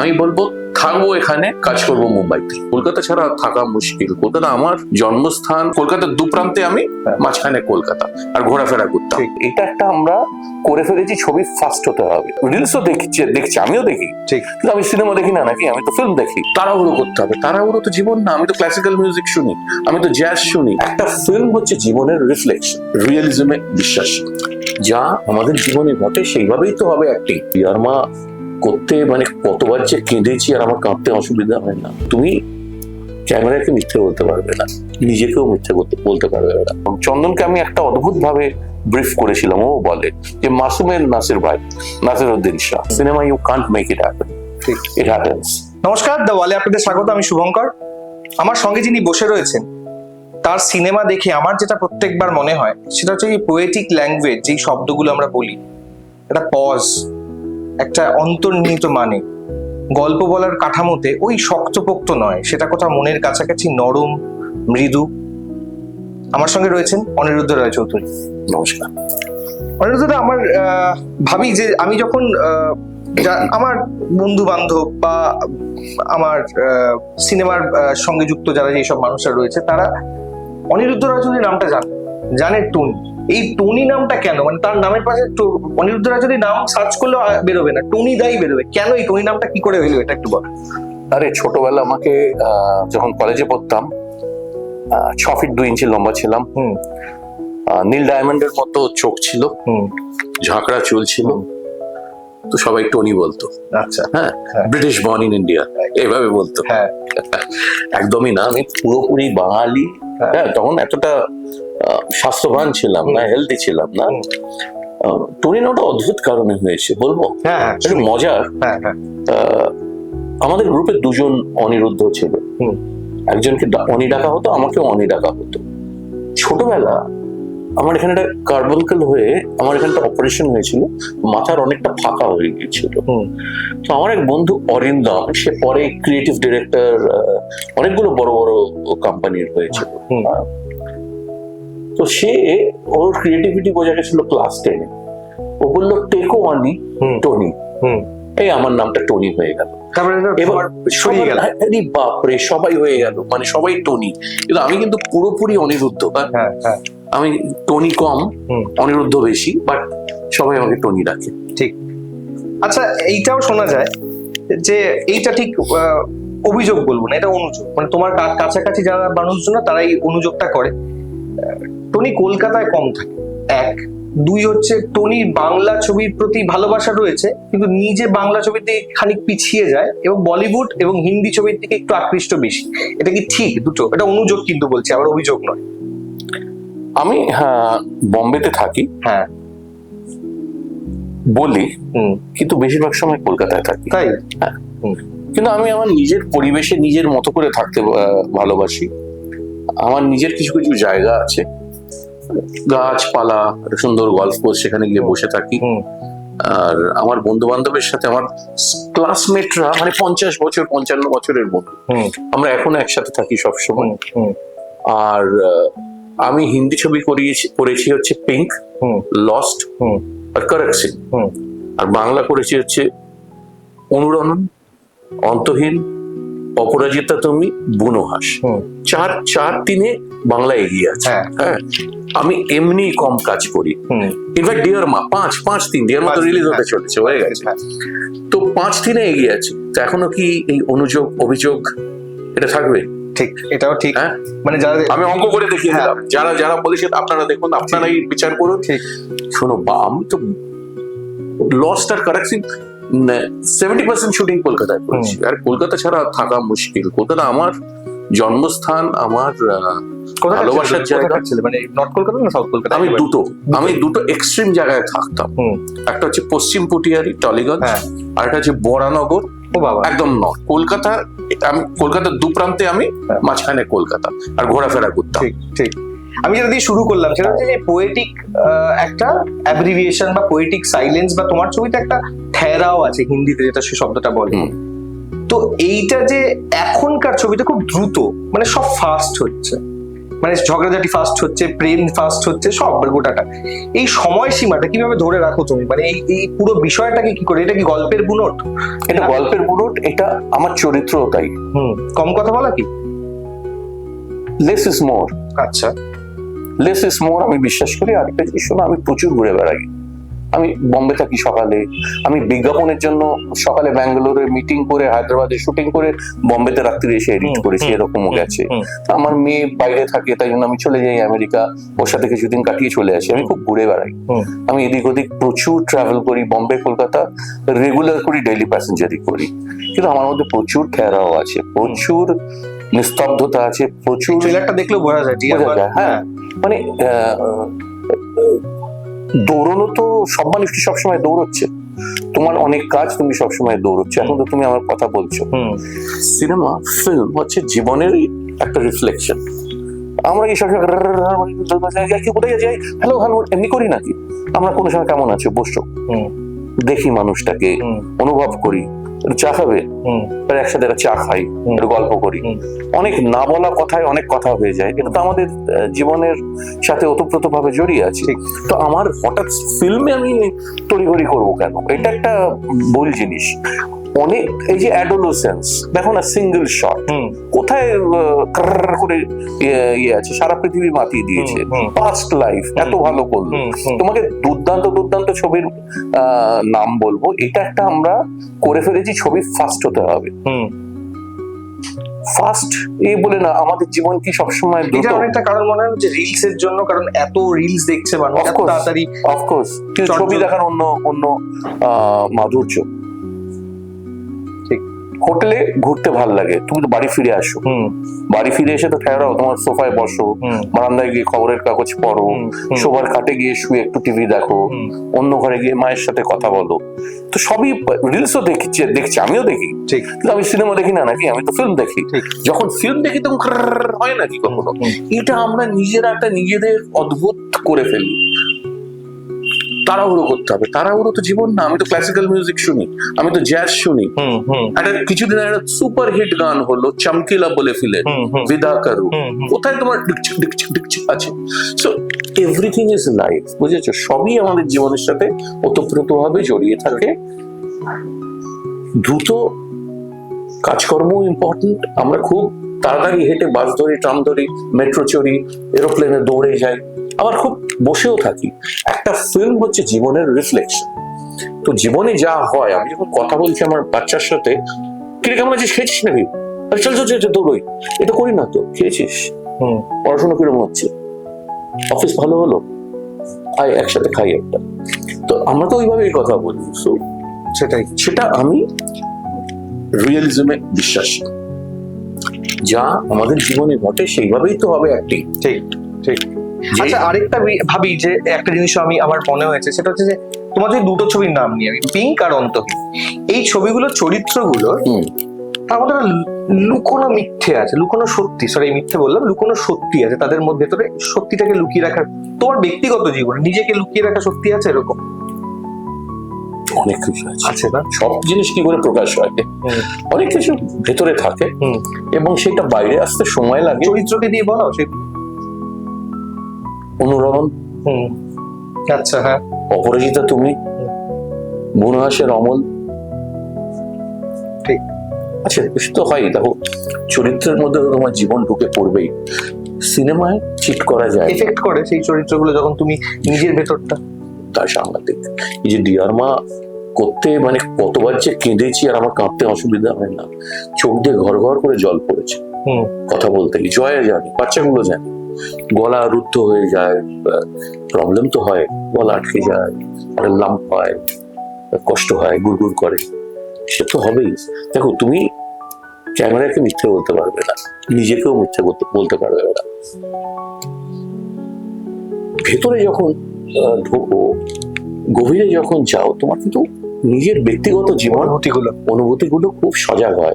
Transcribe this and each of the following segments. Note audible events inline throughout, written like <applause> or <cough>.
আমি বলব থাকব এখানে কাজ করব মুম্বাইতে। কলকাতা ছাড়া থাকা মুশকিল। কলকাতা আমার জন্মস্থান কলকাতার দুপ্রান্তে আমি মাঝখানে কলকাতা আর ঘোরাফেরা করতাম। এটা একটা আমরা করে ফেলেছি ছবি ফার্স্ট হতে হবে। রিলসও দেখছে দেখছি আমিও দেখি। ঠিক। কিন্তু আমি সিনেমা দেখি না নাকি? আমি তো ফিল্ম দেখি। তাড়াহুড়ো করতে হবে। তাড়াহুড়ো তো জীবন না আমি তো ক্লাসিক্যাল মিউজিক শুনি আমি তো জ্যাজ শুনি। একটা ফিল্ম হচ্ছে জীবনের রিফ্লেকশন রিয়েলিজমে বিশ্বাস। যা আমাদের জীবনে ঘটে সেইভাবেই তো হবে অ্যাক্টিং ইয়ারমা করতে মানে কতবার যে কেঁদেছি আর আমার কাঁদতে অসুবিধা হয় না। তুমি ক্যামেরাকে মিথ্যে বলতে পারবে না। নিজেকেও মিথ্যে বলতে পারবে না। চন্দনকে আমি একটা অদ্ভুত ভাবে ব্রিফ করেছিলাম ও বলে যে মাসুমের নাসির ভাই Nasir Uddin Shah cinema you can't make it happen ঠিক। ইট হ্যাপেন্স নমস্কার দ্য ওয়ালে আপনাদের স্বাগত আমি শুভঙ্কর। আমার সঙ্গে যিনি বসে রয়েছেন তার সিনেমা দেখে আমার যেটা প্রত্যেকবার মনে হয় সেটা হচ্ছে এই পোয়েটিক ল্যাঙ্গুয়েজ যেই শব্দগুলো আমরা বলি। একটা পজ একটা অন্তর্নিহিত মানে। গল্প বলার কাঠামোতে ওই শক্তপোক্ত নয় সেটা কোথাও মনের কাছাকাছি নরম মৃদু। আমার সঙ্গে রয়েছেন অনিরুদ্ধ রায় চৌধুরী নমস্কার অনিরুদ্ধদা আমার আহ, ভাবি যে আমি যখন আমার বন্ধু বান্ধব বা আমার আহ, সিনেমার সঙ্গে যুক্ত যারা যেসব মানুষরা রয়েছে তারা অনিরুদ্ধ রাজনী নামটা জানে। জানে টুনি। এই টনি নামটা কেন? মানে তার নামের পাশে টো- অনিরুদ্ধ যদি নাম সার্চ করলে বেরোবে না। টনি দাই বেরোবে। কেন এই টনি নামটা কি করে হইল এটা একটু বল। আরে ছোটবেলা আমাকে যখন কলেজে পড়তাম ছ ফিট দুই ইঞ্চি লম্বা ছিলাম। হুম। নীল ডায়মন্ডের মতো চোখ ছিল। হুম। ঝাঁকড়া চুল ছিল। তো সবাই টনি বলতো। আচ্ছা। হ্যাঁ হ্যাঁ। ব্রিটিশ বর্ন ইন ইন্ডিয়া এইভাবে বলতো। হ্যাঁ। <laughs> একদমই না আমি পুরোপুরি বাঙালি। হ্যাঁ। হ্যাঁ তখন এতটা স্বাস্থ্যবান ছিলাম না হেলদি ছিলাম না। টনি অদ্ভুত কারণে হয়েছে বলব? একটু মজার। হ্যাঁ হ্যাঁ। আমাদের গ্রুপে দুজন অনিরুদ্ধ ছিল। একজনকে অনি ডাকা হতো আমাকে অনি ডাকা হতো। ছোটবেলা আমার এখানে একটা কার্বনকেল হয়ে আমার এখানটা অপারেশন হয়েছিল মাথার অনেকটা ফাঁকা হয়ে গিয়েছিল। তো আমার এক বন্ধু অরিন্দম সে পরে ক্রিয়েটিভ ডিরেক্টর অনেকগুলো বড় বড় কোম্পানির হয়েছিল। তো সে ওর ক্রিয়েটিভিটি বোঝা গেছিল ক্লাস টেনে ও বলল টেকো হুম। টনি এই আমার নামটা টনি হয়ে গেল। এবার তোমার গেল। আরে বাপরে সবাই হয়ে গেল মানে সবাই টনি কিন্তু আমি কিন্তু পুরোপুরি অনিরুদ্ধ? হ্যাঁ হ্যাঁ। আমি টনি কম। অনিরুদ্ধ বেশি বাট সবাই আমাকে টনি ডাকে। ঠিক। আচ্ছা এইটাও শোনা যায় যে এইটা ঠিক অভিযোগ বলব না এটা অনুযোগ। মানে তোমার কাছাকাছি যারা মানুষজন তারা এই অনুযোগটা করে। টনি কলকাতায় কম থাকে। এক। দুই হচ্ছে টনির বাংলা ছবির প্রতি ভালোবাসা রয়েছে কিন্তু নিজে বাংলা ছবির দিকে খানিক পিছিয়ে যায় এবং বলিউড এবং হিন্দি ছবির দিকে একটু আকৃষ্ট বেশি। এটা কি ঠিক দুটো? এটা অনুযোগ কিন্তু বলছি আবার অভিযোগ নয়। আমি হ্যাঁ বম্বেতে থাকি। হ্যাঁ। বলি কিন্তু বেশিরভাগ সময় কলকাতায় থাকি। তাই? কিন্তু আমি আমার নিজের পরিবেশে নিজের মতো করে থাকতে ভালোবাসি। আমার নিজের কিছু কিছু জায়গা আছে। গাছপালা সুন্দর গল্ফ কোর্স সেখানে গিয়ে বসে থাকি। আর আমার বন্ধু বান্ধবের সাথে আমার ক্লাসমেটরা মানে পঞ্চাশ বছর পঞ্চান্ন বছরের বন্ধু। আমরা এখন একসাথে থাকি সবসময়। আর আমি হিন্দি ছবি করিয়েছি করেছি হচ্ছে পিঙ্ক হুম। লস্ট হুম। আর কারেক্ট হুম। আর বাংলা করেছি হচ্ছে অনুরণন অন্তহীন অপরাজিতা তুমি বুনোহাস। চার চার তিনে বাংলা এগিয়ে আছে। হ্যাঁ। হ্যাঁ। আমি এমনি কম কাজ করি। ইনফ্যাক্ট ডিয়ার মা পাঁচ পাঁচ তিন ডিয়ার মা তো রিলিজ হতে চলেছে হয়ে গেছে। হ্যাঁ। তো পাঁচ দিনে এগিয়ে আছে। তো এখনও কি এই অনুযোগ অভিযোগ এটা থাকবে? ঠিক এটাও ঠিক। হ্যাঁ? মানে যারা আমি অঙ্ক করে দেখিয়ে হ্যাঁ। দিলাম। যারা যারা বলেছে আপনারা দেখুন আপনারাই বিচার করুন। ঠিক। শোনো বা আমি তো লস্ট আর কারেক্সিং সেভেন্টি পার্সেন্ট শুটিং কলকাতায় করেছি। আর কলকাতা ছাড়া থাকা মুশকিল। কলকাতা আমার জন্মস্থান আমার ভালোবাসার জায়গা। মানে নর্থ কলকাতা না সাউথ কলকাতা? আমি দুটো। আমি দুটো এক্সট্রিম জায়গায় থাকতাম। একটা হচ্ছে পশ্চিম পটিয়ারি টলিগঞ্জ। হ্যাঁ। আর একটা হচ্ছে বরানগর। একদম নর্থ কলকাতা আমি কলকাতার দু প্রান্তে আমি হ্যাঁ। মাঝখানে কলকাতা আর ঘোরাফেরা করতাম। ঠিক ঠিক। আমি যেটা দিয়ে শুরু করলাম সেটা হচ্ছে যে পোয়েটিক একটা অ্যাব্রিভিয়েশন বা পোয়েটিক সাইলেন্স বা তোমার ছবিতে একটা ঠেরাও আছে হিন্দিতে যেটা সে শব্দটা বলে। তো এইটা যে এখনকার ছবিতে খুব দ্রুত মানে সব ফাস্ট হচ্ছে। মানে ঝগড়াঝাটি ফাস্ট হচ্ছে প্রেম ফাস্ট হচ্ছে সব গোটাটা। এই সময় সীমাটা কীভাবে ধরে রাখো তুমি? মানে এই এই পুরো বিষয়টাকে কি করে? এটা কি গল্পের বুনট? এটা গল্পের বুনট এটা আমার চরিত্র তাই। হুম কম কথা বলা কি? লেস ইজ মোর আচ্ছা। লেস ইজ মোর আমি বিশ্বাস করি আর একটা জিনিস আমি প্রচুর ঘুরে বেড়াই। আমি বম্বে থাকি সকালে। আমি বিজ্ঞাপনের জন্য সকালে ব্যাঙ্গালোরে মিটিং করে হায়দ্রাবাদে শুটিং করে বম্বেতে রাত্রি এসে এডিট করেছি এরকমও গেছে। আমার মেয়ে বাইরে থাকে তাই জন্য আমি চলে যাই আমেরিকা। ওর সাথে কিছুদিন কাটিয়ে চলে আসি। আমি খুব ঘুরে বেড়াই। আমি এদিক ওদিক প্রচুর ট্রাভেল করি বম্বে কলকাতা। রেগুলার করি ডেইলি প্যাসেঞ্জারই করি। কিন্তু আমার মধ্যে প্রচুর ঠেরাও আছে প্রচুর নিস্তব্ধতা আছে প্রচুর ট্রেলারটা দেখলেও বোঝা যায় হ্যাঁ। মানে দৌড়নো তো সব মানুষ কি সবসময় দৌড়চ্ছে তোমার অনেক কাজ তুমি সবসময় দৌড়চ্ছে এখন তো তুমি আমার কথা বলছো হুম সিনেমা ফিল্ম হচ্ছে জীবনেরই একটা রিফ্লেকশন আমরা কি কোথায় যাই হ্যালো হ্যালো এমনি করি নাকি আমরা কোনো সময় কেমন আছো বসো হুম দেখি মানুষটাকে অনুভব করি একটু চা খাবে একসাথে একটা চা খাই। একটু গল্প করি। অনেক না বলা কথায় অনেক কথা হয়ে যায় কিন্তু আমাদের জীবনের সাথে ওতপ্রোত ভাবে জড়িয়ে আছে। তো আমার হঠাৎ ফিল্মে আমি তড়িঘড়ি করব কেন এটা একটা ভুল জিনিস অনেক এই যে অ্যাডোলোসেন্স দেখো না সিঙ্গেল শট কোথায় করে ইয়ে ইয়ে আছে সারা পৃথিবী মাতিয়ে দিয়েছে। পাস্ট লাইফ এত ভালো করল তোমাকে দুর্দান্ত দুর্দান্ত ছবির আহ, নাম বলব এটা একটা আমরা করে ফেলেছি ছবি ফাস্ট হতে হবে হুম ফাস্ট এই বলে না আমাদের জীবন কি সবসময় দ্রুত এটা অনেকটা কারণ মনে হয় যে রিলস এর জন্য কারণ এত রিলস দেখছে মানুষ. তাড়াতাড়ি অফকোর্স ছবি দেখার অন্য অন্য আহ, মাধুর্য। হোটেলে ঘুরতে ভালো লাগে। তুমি তো বাড়ি ফিরে আসো। বাড়ি ফিরে এসে তো ঠেরাও তোমার সোফায় বসো বারান্দায় গিয়ে খবরের কাগজ পড়ো। শোবার খাটে গিয়ে শুয়ে একটু টিভি দেখো অন্য ঘরে গিয়ে মায়ের সাথে কথা বলো। তো সবই রিলসও দেখছি দেখছি আমিও দেখি। ঠিক। কিন্তু আমি সিনেমা দেখি না নাকি? আমি তো ফিল্ম দেখি। যখন ফিল্ম দেখি তখন হয় নাকি কখনো? এটা আমরা নিজেরা একটা নিজেদের অদ্ভুত করে ফেলি। তাড়াহুড়ো করতে হবে। তাড়াহুড়ো তো জীবন না আমি তো ক্লাসিক্যাল মিউজিক শুনি আমি তো জ্যাজ শুনি। একটা কিছুদিন একটা সুপার হিট গান হলো চমকিলা বলে ফিলে বিদা করু। কোথায় তোমার আছে? সো এভরিথিং ইজ লাইফ বুঝেছ? সবই আমাদের জীবনের সাথে ওতপ্রোতভাবে জড়িয়ে থাকে। দ্রুত কাজকর্ম ইম্পর্টেন্ট আমরা খুব তাড়াতাড়ি হেঁটে বাস ধরি ট্রাম ধরি মেট্রো চড়ি এরোপ্লেনে দৌড়ে যাই। আবার খুব বসেও থাকি। একটা ফিল্ম হচ্ছে জীবনের রিফ্লেকশন তো জীবনে যা হয় আমি যখন কথা বলছি আমার বাচ্চার সাথে কিরে কেমন আছিস? খেয়েছিস নাকি? চল চল চল দৌড়ই। এটা করি না তো খেয়েছিস? হুম। পড়াশোনা কীরকম হচ্ছে অফিস ভালো হলো? আয় একসাথে খাই একটা। তো আমরা তো ওইভাবেই কথা বলি। So, সেটাই। সেটা আমি রিয়েলিজমে বিশ্বাসী যা আমাদের জীবনে ঘটে সেইভাবেই তো হবে অ্যাক্টিং ঠিক ঠিক। আচ্ছা আরেকটা ভাবি যে একটা জিনিস আমি আমার মনে হয়েছে সেটা হচ্ছে যে তোমার যে দুটো ছবির নাম নিয়ে আমি পিঙ্ক আর অন্তহীন এই ছবিগুলোর চরিত্রগুলোর তার মধ্যে লুকোনো মিথ্যে আছে লুকোনো সত্যি সরি মিথ্যে বললাম লুকোনো সত্যি আছে তাদের মধ্যে ভেতরে সত্যিটাকে লুকিয়ে রাখার তোমার ব্যক্তিগত জীবনে নিজেকে লুকিয়ে রাখা সত্যি আছে এরকম? অনেক কিছু আছে। না? সব জিনিস কি করে প্রকাশ হয়? অনেক কিছু ভেতরে থাকে। এবং সেটা বাইরে আসতে সময় লাগে। চরিত্রকে দিয়ে বলো সে অনুরমণ হুম। আচ্ছা হ্যাঁ। অপরাজিতা তুমি। বুনহাসের অমল। ঠিক। আচ্ছা সে তো হয় দেখো চরিত্রের মধ্যে তোমার জীবন ঢুকে পড়বেই। সিনেমায় চিট করা যায়। এফেক্ট করে সেই চরিত্রগুলো যখন তুমি নিজের ভেতরটা তার সাংঘাতিক এই যে ডিয়ারমা করতে মানে কতবার যে কেঁদেছি আর আমার কাঁদতে অসুবিধা হয় না। চোখ দিয়ে ঘর ঘর করে জল পড়েছে। কথা বলতে গিয়ে জয়া জানে বাচ্চাগুলো জানে। গলা রুদ্ধ হয়ে যায় প্রবলেম তো হয় গলা আটকে যায় আর লাম্প হয় কষ্ট হয় গুড়গুড় করে। সে তো হবেই। দেখো তুমি ক্যামেরাকে মিথ্যে বলতে পারবে না নিজেকেও মিথ্যে বলতে পারবে না। ভেতরে যখন গভীরে যখন যাও তোমার কিন্তু নিজের ব্যক্তিগত জীবন অনুভূতিগুলো। অনুভূতিগুলো খুব সজাগ হয়।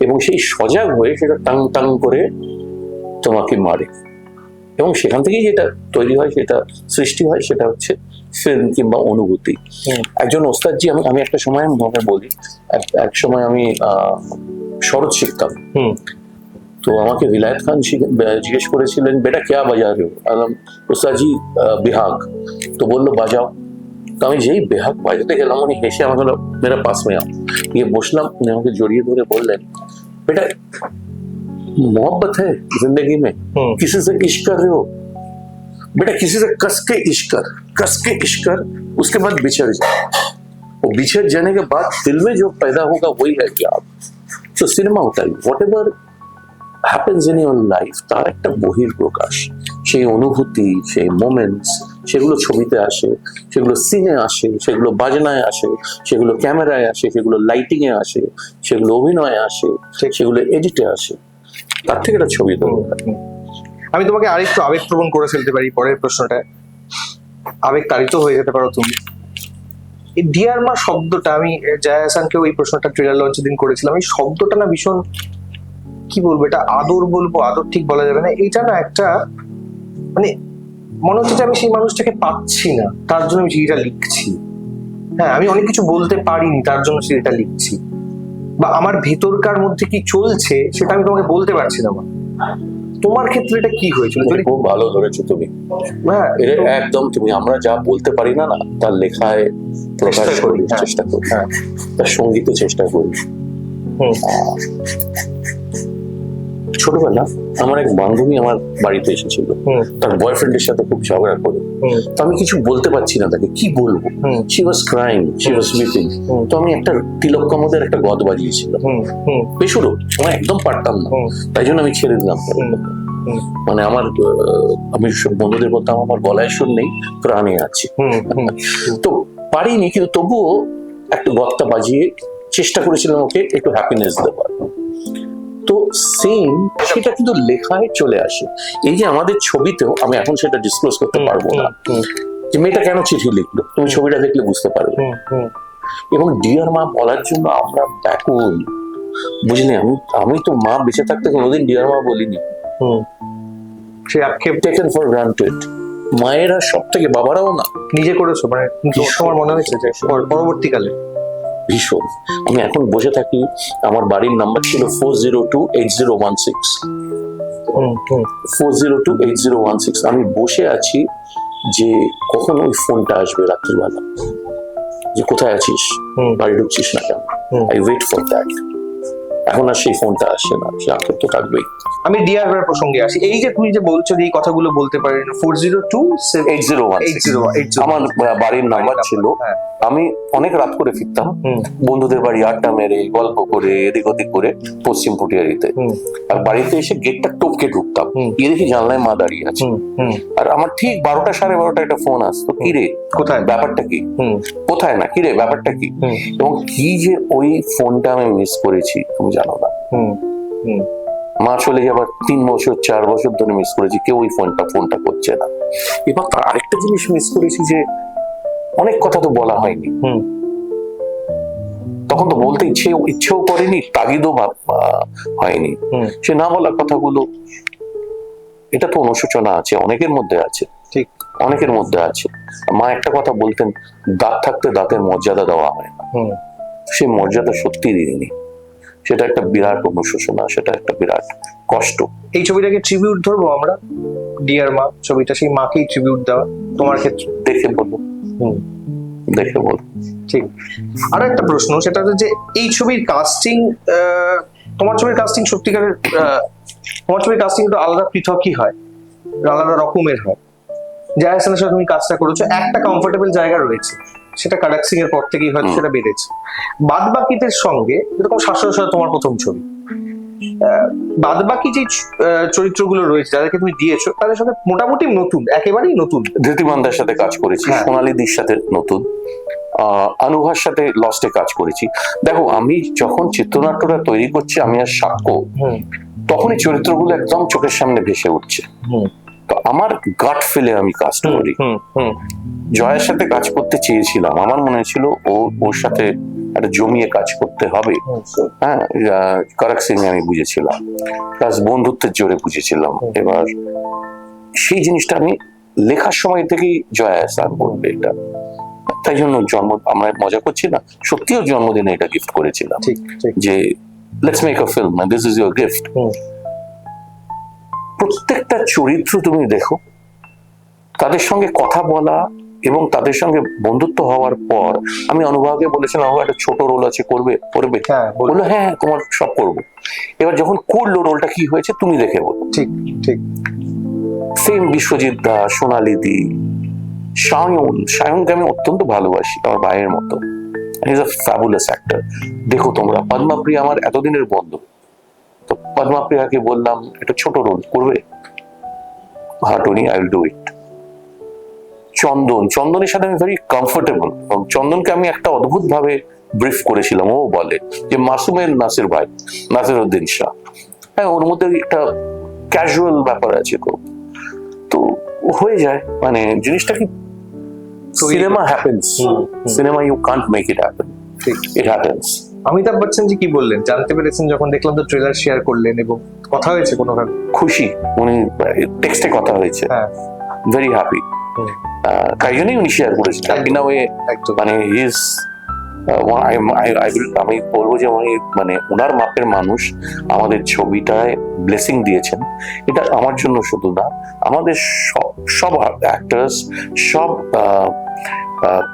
এবং সেই সজাগ হয়ে সেটা টাং টাং করে তোমাকে মারে। এবং সেখান থেকেই যেটা তৈরি হয় সেটা সৃষ্টি হয় সেটা হচ্ছে ফিল্ম কিংবা অনুভূতি। একজন ওস্তাদজি আমি আমি একটা সময় আমি বলি এক- সময় আমি আহ, শরৎ শিখতাম। হুম। তো আমাকে বিলায়ত খান জিজ্ঞে- জিজ্ঞেস করেছিলেন বেটা ক্যা বাজা রে আলম উস্তাজি বিহাগ তো বললো বাজাও তো আমি যেই বেহাগ বাজাতে গেলাম উনি হেসে আমাকে বললো মেরা পাস মে আও গিয়ে বসলাম উনি আমাকে জড়িয়ে ধরে বললেন बेटा मोहब्बत है जिंदगी में হুম किसी से इश्क कर रहे हो बेटा किसी से कस के इश्क कर कस के इश्क कर उसके बाद बिछड़ जा वो बिछड़ जाने के बाद दिल में जो पैदा होगा वही है कि आप তো সিনেমা ওটাই what ever happens in your life তার একটা বহির প্রকাশ সেই অনুভূতি সেই মোমেন্টস সেগুলো ছবিতে আসে সেগুলো সিনে আসে সেগুলো বাজনায় আসে সেগুলো ক্যামেরায় আসে সেগুলো লাইটিং এ আসে সেগুলো অভিনয়ে আসে সেগুলো এডিটে আসে। তার থেকে একটা ছবি তৈরি আমি তোমাকে আরেকটু আবেগপ্রবণ করে ফেলতে পারি পরের প্রশ্নটা। আবেগ তাড়িত হয়ে যেতে পারো তুমি। এই ডিয়ার মা শব্দটা আমি জয়া হাসানকেও এই প্রশ্নটা ট্রেলার লঞ্চের দিন করেছিলাম। এই শব্দটা না ভীষণ কি বলব এটা আদর বলব আদর ঠিক বলা যাবে না এটা না একটা মানে মনে হচ্ছে যে আমি সেই মানুষটাকে পাচ্ছি না তার জন্য আমি সেটা লিখছি হ্যাঁ আমি অনেক কিছু বলতে পারিনি তার জন্য সেটা লিখছি বা আমার ভেতরকার মধ্যে কি চলছে সেটা আমি তোমাকে বলতে পারছি না। তোমার ক্ষেত্রে এটা কি হয়েছিল খুব ভালো ধরেছো তুমি হ্যাঁ এটা একদম তুমি আমরা যা বলতে পারি না না তার লেখায় প্রকাশ করি, হ্যাঁ। চেষ্টা করি হ্যাঁ। তার সঙ্গীতে চেষ্টা করি ছোটবেলা আমার এক বান্ধবী আমার বাড়িতে এসেছিল। তার বয়ফ্রেন্ডের সাথে খুব ঝগড়া করে। তো আমি কিছু বলতে পারছি না তাকে কি বলব? She was crying she was weeping তো আমি একটা তিলক কামদের একটা গদ বাজিয়েছিলাম। বেসুরো আমি একদম পারতাম না। তাই জন্য আমি ছেড়ে দিলাম। মানে আমার আমি সব বন্ধুদের বলতাম আমার গলায় সুর নেই প্রাণে আছে। তো পারিনি কিন্তু তবুও একটা গত্তা বাজিয়ে চেষ্টা করেছিলাম ওকে একটু হ্যাপিনেস দেওয়ার। তো সেম সেটা কিন্তু লেখায় চলে আসে। এই যে আমাদের ছবিতেও আমি এখন সেটা ডিসক্লোজ করতে পারব না। যে মেয়েটা কেন চিঠি লিখলো? তুমি ছবিটা দেখলে বুঝতে পারবে। এবং ডিয়ার মা বলার জন্য আমরা ব্যাকুল। বুঝলি আমি আমি তো মা বেঁচে থাকতে কোনোদিন ডিয়ার মা বলিনি। হুম। সেই আক্ষেপ টেকেন ফর গ্রান্টেড মায়েরা সব থেকে বাবারাও না। নিজে করেছ মানে। তোমার মনে হয়েছে যে পরবর্তীকালে? ভীষণ। আমি এখন বসে থাকি আমার বাড়ির নাম্বার ছিল four zero two eight zero one six four zero two eight zero one six আমি বসে আছি যে কখন ওই ফোনটা আসবে রাত্রিবেলা। যে কোথায় আছিস? বাড়ি ঢুকছিস না কেন। আই ওয়েট ফর দ্যাট এখন আর সেই ফোনটা আসে না সে আক্ষেপ তো থাকবেই। আমি ডিআর প্রসঙ্গে আসি। এই যে তুমি যে বলছো যে এই কথাগুলো বলতে পারি four zero two eight zero one আমার বাড়ির নাম্বার ছিল। হ্যাঁ। আমি অনেক রাত করে ফিরতাম। বন্ধুদের বাড়ি আড্ডা মেরে গল্প করে এদিক ওদিক করে পশ্চিম পুটিয়ারিতে। আর বাড়িতে এসে গেটটা টপকে ঢুকতাম। গিয়ে দেখি জানলায় মা দাঁড়িয়ে আছে। আর আমার ঠিক বারোটা সাড়ে বারোটা একটা ফোন আসতো কি রে কোথায়? ব্যাপারটা কি? হুম, কোথায় না? কি রে? ব্যাপারটা কি? এবং কি যে ওই ফোনটা আমি মিস করেছি তুমি জানো না। মা চলে যাবার তিন বছর চার বছর ধরে মিস করেছি কেউ ওই ফোনটা ফোনটা করছে না। এবার তার আরেকটা জিনিস মিস করেছি যে অনেক কথা তো বলা হয়নি। হুম, তখন তো বলতে ইচ্ছে ইচ্ছেও করেনি তাগিদও হয়নি। হুম, সে না বলা কথাগুলো এটা তো অনুশোচনা আছে অনেকের মধ্যে আছে। ঠিক অনেকের মধ্যে আছে। মা একটা কথা বলতেন দাঁত থাকতে দাঁতের মর্যাদা দেওয়া হয় না। হুম, সেই মর্যাদা সত্যি দিইনি। সেটা একটা বিরাট অনুশোচনা সেটা একটা বিরাট কষ্ট। এই ছবিটাকে ট্রিবিউট ধরবো আমরা? ডিয়ার মা ছবিটা সেই মাকেই ট্রিবিউট দেওয়া। তোমার ক্ষেত্রে? দেখে বলো। হুম, দেখে বলো। ঠিক। আর একটা প্রশ্ন সেটা হচ্ছে যে এই ছবির কাস্টিং তোমার ছবির কাস্টিং সত্যিকারের আহ, তোমার ছবির কাস্টিং তো আলাদা পৃথকই হয়। আলাদা রকমের হয়। জয়া সাথে তুমি কাজটা করেছ একটা কমফোর্টেবল জায়গা রয়েছে। সেটা কারাক সিং এর পর থেকেই হয়তো সেটা বেড়েছে। বাদ বাকিদের সঙ্গে এরকম সাথে তোমার প্রথম ছবি। বাদ বাকি যে চরিত্রগুলো রয়েছে যাদেরকে তুমি দিয়েছ তাদের সাথে মোটামুটি নতুন একেবারেই নতুন। ধৃতিমানদার সাথে কাজ করেছি হ্যাঁ। সোনালী দির সাথে নতুন আহ, আনুভার সাথে লস্টে কাজ করেছি। দেখো আমি যখন চিত্রনাট্যটা তৈরি করছি আমি আর সাক্ষ্য তখনই চরিত্রগুলো একদম চোখের সামনে ভেসে উঠছে। আমার গাট ফিলে আমি কাজ করি। জয়ের সাথে কাজ করতে চেয়েছিলাম। আমার মনে ছিল ও ওর সাথে একটা জমিয়ে কাজ করতে হবে। হ্যাঁ করাক সিং আমি বুঝেছিলাম। প্লাস বন্ধুত্বের জোরে বুঝেছিলাম। এবার সেই জিনিসটা আমি লেখার সময় থেকেই জয়া আসান বলবে এটা। তাই জন্য জন্ম আমরা মজা করছি না। সত্যিও জন্মদিনে এটা গিফট করেছিলাম। যে let's make a film this is your gift প্রত্যেকটা চরিত্র তুমি দেখো তাদের সঙ্গে কথা বলা এবং তাদের সঙ্গে বন্ধুত্ব হওয়ার পর আমি অনুভবকে বলেছিলাম আমার একটা ছোট রোল আছে করবে করবে? হ্যাঁ বলল হ্যাঁ তোমার সব করব। এবার যখন করল রোলটা কি হয়েছে তুমি দেখে বলো। ঠিক ঠিক। সেম বিশ্বজিৎ দা সোনালি দি সায়ন সায়নকে আমি অত্যন্ত ভালোবাসি আমার ভাইয়ের মতো। ইজ আ ফ্যাবুলাস অ্যাক্টর দেখো তোমরা পদ্মাপ্রিয়া আমার এতদিনের বন্ধু। তো পদ্মাপ্রিয়াকে বললাম একটা ছোট রোল করবে? হ্যাঁ Tony I will do it Chandan চন্দনের সাথে আমি ভেরি কমফোর্টেবল চন্দনকে আমি একটা অদ্ভুত ভাবে ব্রিফ করেছিলাম ও বলে যে মাসুমের নাসির ভাই নাসির উদ্দিন শাহ। হ্যাঁ ওর মধ্যে একটা ক্যাজুয়াল ব্যাপার আছে খুব। তো হয়ে যায় মানে জিনিসটা কি cinema happens. Cinema you can't make it happen ঠিক। ইট হ্যাপেন্স অমিতাভ বচ্চন জি কি বললেন? জানতে পেরেছেন যখন দেখলাম তো ট্রেলার শেয়ার করলেন এবং কথা হয়েছে কোনোভাবে? খুশি। উনি টেক্সটে কথা হয়েছে। হ্যাঁ। Very happy. তাই জন্যই উনি শেয়ার করেছেন। ইন ওয়ে মানে হিজ আমি বলব যে উনি মানে ওনার মাপের মানুষ আমাদের ছবিটায় ব্লেসিং দিয়েছেন। এটা আমার জন্য শুধু না আমাদের সব সব অ্যাক্টার্স সব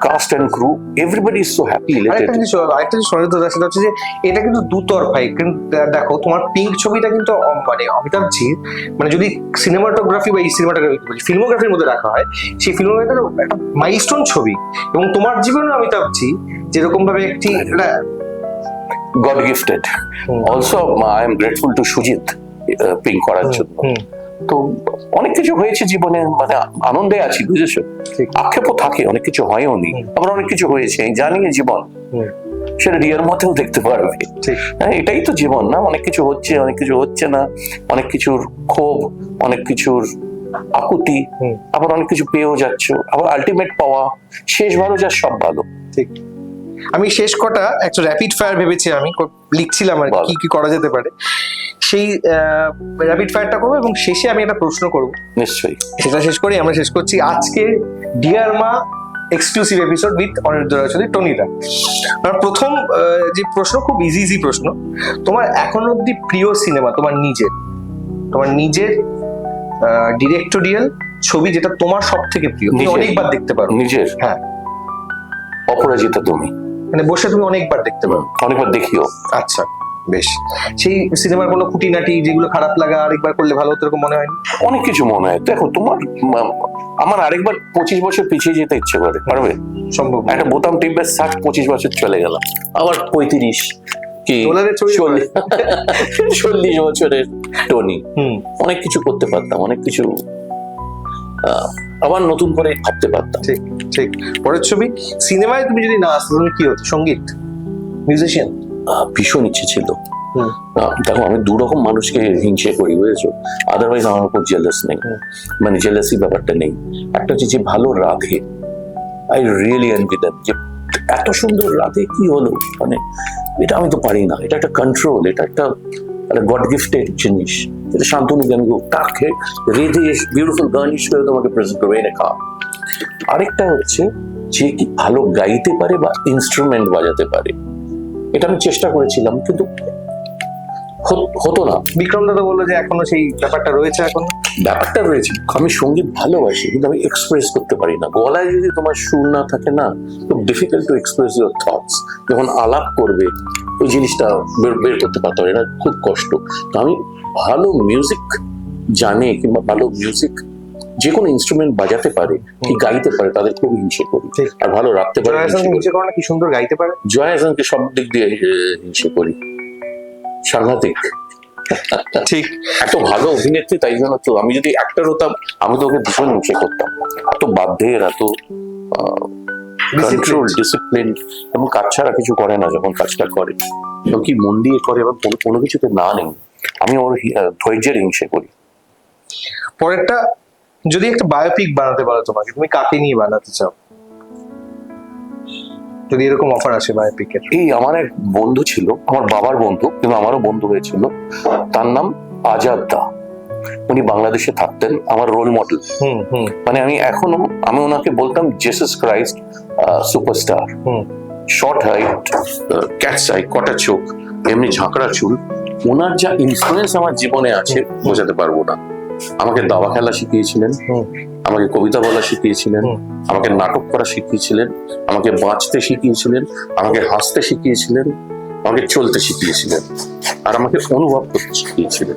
cast and crew everybody is so happy আরেকটা জিনিস আরেকটা জিনিস সনিত দা সেটা হচ্ছে যে এটা কিন্তু দুতরফাই। কিন্তু দেখো তোমার পিঙ্ক ছবিটা কিন্তু মানে অমিতাভ জি মানে যদি সিনেমাটোগ্রাফি বা এই সিনেমাটোগ্রাফি ফিল্মোগ্রাফির মধ্যে রাখা হয় সেই ফিল্মোগ্রাফিটা একটা মাইলস্টোন ছবি। এবং তোমার জীবনে অমিতাভ জি যেরকম ভাবে একটি God gifted also I am grateful to Sujit ping করার জন্য। তো অনেক কিছু হয়েছে জীবনে মানে আনন্দে আছি বুঝেছ। আক্ষেপও থাকে অনেক কিছু হয়ও নি। আবার অনেক কিছু হয়েছে জানি জীবন। সেটা রিয়ার মধ্যেও দেখতে পারবে। হ্যাঁ এটাই তো জীবন না? অনেক কিছু হচ্ছে অনেক কিছু হচ্ছে না। অনেক কিছুর ক্ষোভ অনেক কিছুর আকুতি। আবার অনেক কিছু পেয়েও যাচ্ছ। আবার আলটিমেট পাওয়া শেষ ভালো যা সব ভালো। ঠিক। আমি শেষ কটা একটা র্যাপিড ফায়ার ভেবেছি আমি লিখছিলাম আর কি, কি করা যেতে পারে। সেই র্যাপিড ফায়ারটা করব এবং শেষে আমি একটা প্রশ্ন করব। নিশ্চয়ই। সেটা শেষ করি আমরা শেষ করছি আজকে dear Maa exclusive episode with Aniruddha Roychowdhury Tonyda আমার প্রথম যে প্রশ্ন খুব ইজি ইজি প্রশ্ন তোমার এখন অব্দি প্রিয় সিনেমা তোমার নিজের তোমার নিজের ডিরেক্টোরিয়াল ছবি যেটা তোমার সব থেকে প্রিয় তুমি অনেকবার দেখতে পারো। নিজের? হ্যাঁ। অপরাজিতা তুমি। মানে বসে তুমি অনেকবার দেখতে পারো অনেকবার দেখিও। আচ্ছা বেশ। সেই সিনেমার কোনো খুঁটিনাটি যেগুলো খারাপ লাগা আরেকবার করলে ভালো হতো এরকম মনে হয়নি? অনেক কিছু মনে হয়। দেখো তোমার আমার আরেকবার পঁচিশ বছর পিছিয়ে যেতে ইচ্ছে করে পারবে? সম্ভব। একটা বোতাম টিপবে ষাট পঁচিশ বছর চলে গেলাম আবার পঁয়ত্রিশ কি? চল্লিশ <laughs> চল্লিশ বছরের টনি। হুম। অনেক কিছু করতে পারতাম অনেক কিছু আহ, আবার নতুন করে ভাবতে পারতাম। ঠিক ঠিক। পরের ছবি সিনেমায় তুমি যদি না আসতে তুমি কি হতো? সংগীত? মিউজিশিয়ান ভীষণ ইচ্ছে ছিল। দেখো আমি দু রকম মানুষকে হিংসে করি বুঝেছ? আদারওয়াইজ আমার উপর জেলাস নেই। মানে জেলাসি ব্যাপারটা নেই। একটা হচ্ছে যে ভালো Radhe. I really envy them যে এত সুন্দর রাধে কি হলো? মানে এটা আমি তো পারি না। এটা একটা কন্ট্রোল এটা একটা গড গিফটেড জিনিস। এটা শান্তনু জ্ঞান তাকে রেধে বিউটিফুল গার্নিশ করে তোমাকে প্রেজেন্ট করবে খাওয়া আরেকটা হচ্ছে যে কি ভালো গাইতে পারে বা ইনস্ট্রুমেন্ট বাজাতে পারে। এটা আমি চেষ্টা করেছিলাম কিন্তু হত- হতো না। বিক্রম দাদা বলল যে এখনও সেই ব্যাপারটা রয়েছে এখন। ব্যাপারটা রয়েছে। আমি সংগীত ভালোবাসি কিন্তু আমি এক্সপ্রেস করতে পারি না। গলায় যদি তোমার সুর না থাকে না খুব difficult to express your thoughts যখন আলাপ করবে ওই জিনিসটা বের বের করতে পারতে পারি না খুব কষ্ট। তো আমি ভালো মিউজিক জানে কিংবা ভালো মিউজিক যে কোনো ইনস্ট্রুমেন্ট বাজাতে পারে কি গাইতে পারে তাদের খুব হিংসে করি। আর ভালো রাখতে পারে কি সুন্দর গাইতে পারে? জয় হাসানকে সব দিক দিয়ে হিংসে করি। সাংঘাতিক। ঠিক। এত ভালো অভিনেত্রী তাই জন্য তো আমি যদি অ্যাক্টর হতাম আমি তো ওকে ভীষণ হিংসে করতাম। এত বাধ্যের এত কন্ট্রোল ডিসিপ্লিন এবং কাজ ছাড়া কিছু করে না যখন কাজটা করে। কি মন দিয়ে করে এবং কোনো কিছুতে না নেই। আমি ওর ধৈর্যের হিংসে করি। পরেরটা যদি একটা বায়োপিক বানাতে পারো তোমাকে তুমি কাকে নিয়ে বানাতে চাও? যদি এরকম অফার আসে বায়োপিকের এই আমার এক বন্ধু ছিল আমার বাবার বন্ধু কিন্তু আমারও বন্ধু হয়েছিল। তার নাম আজাদ দা। উনি বাংলাদেশে থাকতেন আমার রোল মডেল হুম হুম। মানে আমি এখনও আমি ওনাকে বলতাম Jesus Christ superstar short height cat's eye কটা চোখ এমনি ঝাঁকড়া চুল। ওনার যা ইনফ্লুয়েন্স আমার জীবনে আছে বোঝাতে পারব না। আমাকে দাবা খেলা শিখিয়েছিলেন আমাকে কবিতা বলা শিখিয়েছিলেন আমাকে নাটক করা শিখিয়েছিলেন আমাকে বাঁচতে শিখিয়েছিলেন আমাকে হাসতে শিখিয়েছিলেন আমাকে চলতে শিখিয়েছিলেন আর আমাকে অনুভব করতে শিখিয়েছিলেন।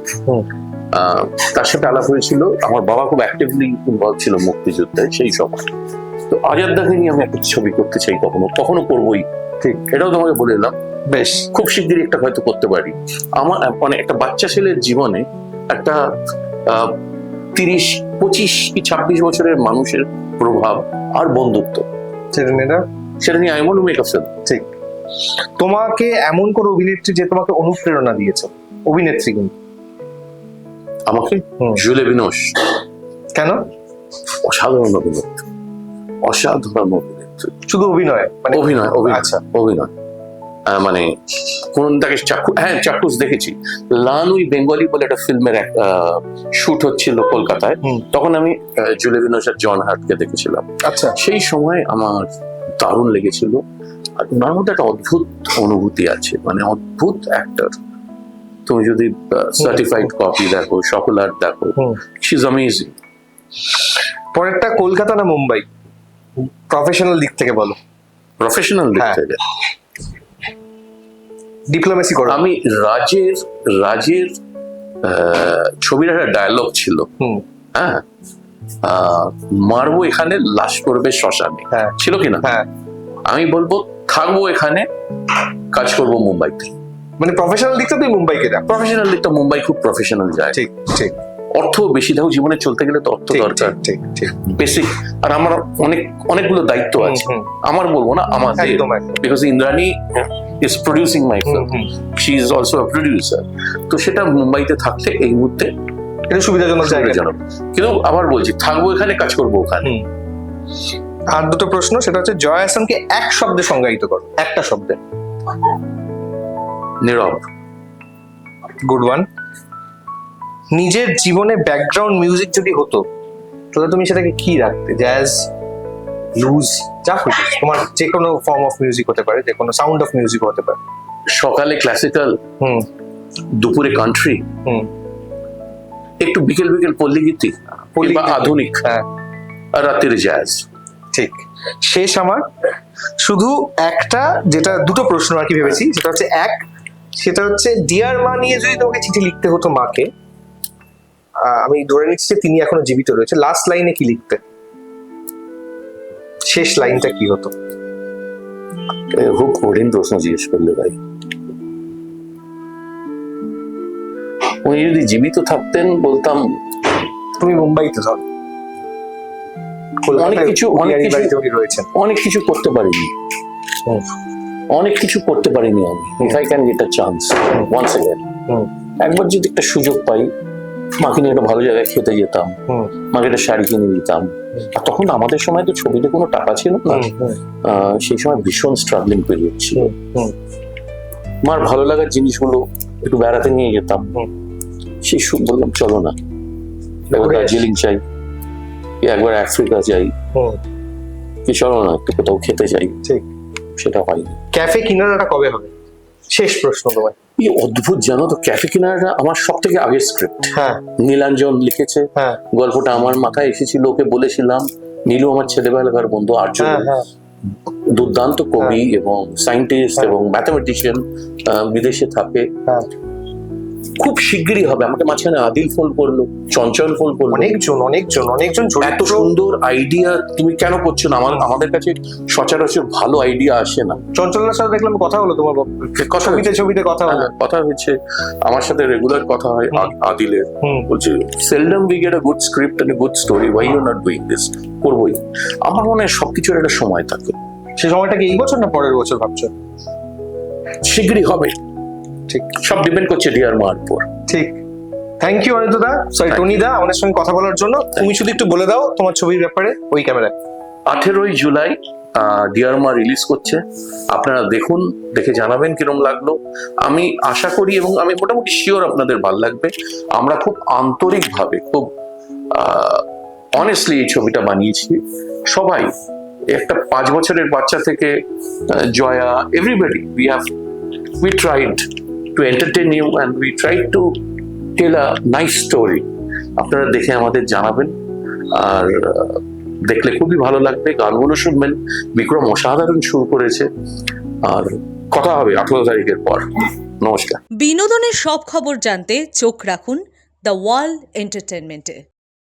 আহ, তার সাথে আলাপ হয়েছিল আমার বাবা খুব অ্যাক্টিভলি ইনভলভ ছিল মুক্তিযুদ্ধে সেই সময়। তো আজাদদাকে নিয়ে আমি একটা ছবি করতে চাই কখনো কখনো করবোই। ঠিক। এটাও তোমাকে বলে দিলাম। বেশ খুব শিগগিরই একটা হয়তো করতে পারি। আমার মানে একটা বাচ্চা ছেলের জীবনে একটা তিরিশ পঁচিশ কি ছাব্বিশ বছরের মানুষের প্রভাব আর বন্ধুত্ব। সেটা এটা সেটা নিয়ে আই ওয়ান্ট মেক ঠিক। তোমাকে এমন কোন অভিনেত্রী যে তোমাকে অনুপ্রেরণা দিয়েছে? অভিনেত্রী কিন্তু। আমাকে? জুলে বিনোস কেন? অসাধারণ অভিনেত্রী। অসাধারণ অভিনেত্রী। শুধু অভিনয়? মানে অভিনয় অভিনয় আচ্ছা। অভিনয়। মানে কোন তাকে চাক্ষু হ্যাঁ চাক্ষুষ দেখেছি। লানুই বেঙ্গলি বলে একটা ফিল্মের এক শুট হচ্ছিল কলকাতায়। তখন আমি জুলে বিনোস আর জন হার্টকে দেখেছিলাম। আচ্ছা। সেই সময় আমার দারুণ লেগেছিল। ওনার মধ্যে একটা অদ্ভুত অনুভূতি আছে। মানে অদ্ভুত অ্যাক্টর তুমি যদি সার্টিফাইড কপি দেখো সকলার দেখো হুম। শি ইজ অ্যামেজিং পরেরটা কলকাতা না মুম্বাই? প্রফেশনাল দিক থেকে বলো। প্রফেশনাল দিক হ্যাঁ। থেকে। ডিপ্লোমেসি করো। আমি রাজের রাজের ছবির একটা ডায়লগ ছিল। হ্যাঁ? মারবো এখানে লাশ করবে শ্মশানে। হ্যাঁ। ছিল কিনা হ্যাঁ। আমি বলব থাকব এখানে কাজ করব মুম্বাইতে। মানে প্রফেশনাল দিকটা তুই মুম্বাইকে যা। প্রফেশনাল দিকটা মুম্বাই খুব প্রফেশনাল যায়। ঠিক ঠিক। অর্থ বেশি দাও জীবনে চলতে গেলে তো অর্থ দরকার। বেসিক আর আমার অনেক অনেকগুলো দায়িত্ব আছে। আমার বলব না আমাদের because Indrani is producing my film she is also a producer তো সেটা মুম্বাইতে থাকলে এই মুহূর্তে এটা সুবিধাজনক জায়গা। সুবিধাজনক। কিন্তু আবার বলছি থাকব এখানে কাজ করব ওখানে। আর দুটো প্রশ্ন সেটা হচ্ছে জয় হাসানকে এক শব্দে সংজ্ঞায়িত করো। একটা শব্দে। নীরব। গুড ওয়ান নিজের জীবনে ব্যাকগ্রাউন্ড মিউজিক যদি হতো তাহলে তুমি সেটাকে কি রাখতে? জ্যাজ লুজ যা খুশি তোমার যে কোনো ফর্ম অফ মিউজিক হতে পারে যে কোনো সাউন্ড অফ মিউজিক হতে পারে। সকালে ক্লাসিক্যাল হুম। দুপুরে কান্ট্রি হুম। একটু বিকেল বিকেল পল্লী গীতি পল্লী কিংবা আধুনিক হ্যাঁ। আর রাতের জ্যাজ ঠিক। শেষ আমার। শুধু একটা যেটা দুটো প্রশ্ন আর কি ভেবেছি সেটা হচ্ছে এক সেটা হচ্ছে ডিয়ার মা নিয়ে যদি তোমাকে চিঠি লিখতে হতো মাকে আমি ধরে নিচ্ছি যে তিনি এখনও জীবিত রয়েছে। লাস্ট লাইনে কি লিখতে শেষ লাইনটা কি হতো? খুব কঠিন প্রশ্ন জিজ্ঞেস করলে ভাই। উনি যদি জীবিত থাকতেন বলতাম তুমি মুম্বাইতে ধর অনেক কিছু অনেক কিছু বাড়িতে রয়েছেন। অনেক কিছু করতে পারিনি। অনেক কিছু করতে পারিনি আমি। If I can get a chance once again একবার যদি একটা সুযোগ পাই মাকে নিয়ে একটা ভালো জায়গায় খেতে যেতাম। মাকে একটা শাড়ি কিনে দিতাম। আর তখন আমাদের সময় তো ছবিতে কোনো টাকা ছিল না। সেই সময় ভীষণ স্ট্রাগলিং পিরিয়ড ছিল। মার ভালো লাগার জিনিসগুলো একটু বেড়াতে নিয়ে যেতাম। সেই সুখ বললাম চলো না। একবার দার্জিলিং চাই একবার আফ্রিকা যাই। কি চলো না একটু কোথাও খেতে ঠিক। সেটা হয়নি। ক্যাফে কিনারাটা কবে হবে? শেষ প্রশ্ন তোমার এই অদ্ভুত জানো তো ক্যাফে কিনারাটা আমার সব থেকে আগের স্ক্রিপ্ট হ্যাঁ। নীলাঞ্জন লিখেছে। হ্যাঁ। গল্পটা আমার মাথায় এসেছিল ওকে বলেছিলাম নীলু আমার ছেলেবেলাকার বন্ধু আর্য হ্যাঁ দুর্দান্ত কবি এবং সায়েন্টিস্ট। এবং ম্যাথামেটিশিয়ান বিদেশে থাকে। খুব শিগগিরই হবে। আমাকে মাঝখানে আদিল ফোন করল চঞ্চল ফোন করল। অনেকজন অনেকজন অনেকজন এত সুন্দর আইডিয়া তুমি কেন করছ না? আমার আমাদের কাছে সচরাচর ভালো আইডিয়া আসে না। চঞ্চলার সাথে দেখলাম কথা হলো তোমার কথা ছবিতে ছবিতে কথা হলো। হ্যাঁ, কথা হচ্ছে আমার সাথে রেগুলার কথা হয় আদিলের। বলছে seldom we get a good script and good story why you not doing this করবোই। আমার মনে হয় সবকিছুর একটা সময় থাকে। সে সময়টা কি এই বছর না পরের বছর ভাবছ? শিগগিরই হবে। ঠিক। সব ডিপেন্ড করছে ডিয়ার মার পর ঠিক। Thank you Anit da. Sorry Thank Tony da আমাদের সঙ্গে কথা বলার জন্য। তুমি শুধু একটু বলে দাও তোমার ছবির ব্যাপারে ওই ক্যামেরায়। আঠেরোই জুলাই ডিয়ার মা রিলিজ করছে। আপনারা দেখুন দেখে জানাবেন কিরম লাগল। আমি আশা করি এবং আমি মোটামুটি শিওর আপনাদের ভালো লাগবে। আমরা খুব আন্তরিকভাবে খুব অনেস্টলি এই ছবিটা বানিয়েছি। সবাই একটা পাঁচ বছরের বাচ্চা থেকে Joya everybody we have we tried to entertain you and we try to tell a nice story আপনারা দেখে আমাদের জানাবেন। আর দেখলে খুবই ভালো লাগবে। গানগুলো শুনবেন। বিক্রম অসাধারণ সুর করেছে। আর কথা হবে আঠারো তারিখের পর। নমস্কার। বিনোদনের সব খবর জানতে চোখ রাখুন দ্য ওয়ার্ল্ড এন্টারটেনমেন্টে